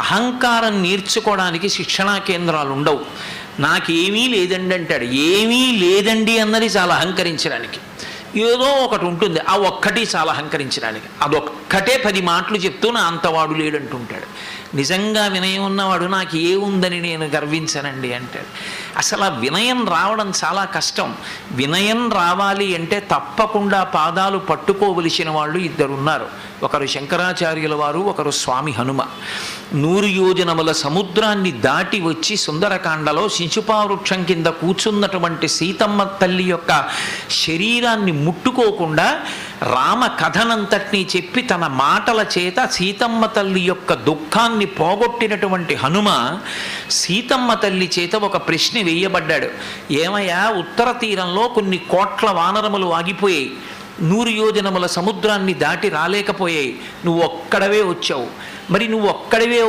అహంకారం నేర్చుకోవడానికి శిక్షణా కేంద్రాలు ఉండవు. నాకేమీ లేదండి అంటాడు. ఏమీ లేదండి అన్నది చాలా అహంకరించడానికి. ఏదో ఒకటి ఉంటుంది. ఆ ఒక్కటి చాలా అహంకరించడానికి. అదొక్కటే పది మాటలు చెప్తూ నా అంతవాడు లేడంటుంటాడు. నిజంగా వినయం ఉన్నవాడు నాకు ఏముందని నేను గర్వించనండి అంటాడు. అసలు ఆ వినయం రావడం చాలా కష్టం. వినయం రావాలి అంటే తప్పకుండా పాదాలు పట్టుకోవలసిన వాళ్ళు ఇద్దరు ఉన్నారు ఒకరు శంకరాచార్యుల వారు ఒకరు స్వామి హనుమ. నూరు యోజనముల సముద్రాన్ని దాటి వచ్చి సుందరకాండలో శిశుపావృక్షం కింద కూర్చున్నటువంటి సీతమ్మ తల్లి యొక్క శరీరాన్ని ముట్టుకోకుండా రామ కథనంతటినీ చెప్పి తన మాటల చేత సీతమ్మ తల్లి యొక్క దుఃఖాన్ని పోగొట్టినటువంటి హనుమ సీతమ్మ తల్లి చేత ఒక ప్రశ్న వేయబడ్డాడు. ఏమయ్యా ఉత్తర తీరంలో కొన్ని కోట్ల వానరములు ఆగిపోయాయి. నూరు యోజనముల సముద్రాన్ని దాటి రాలేకపోయాయి. నువ్వు ఒక్కడవే వచ్చావు. మరి నువ్వు ఒక్కడవే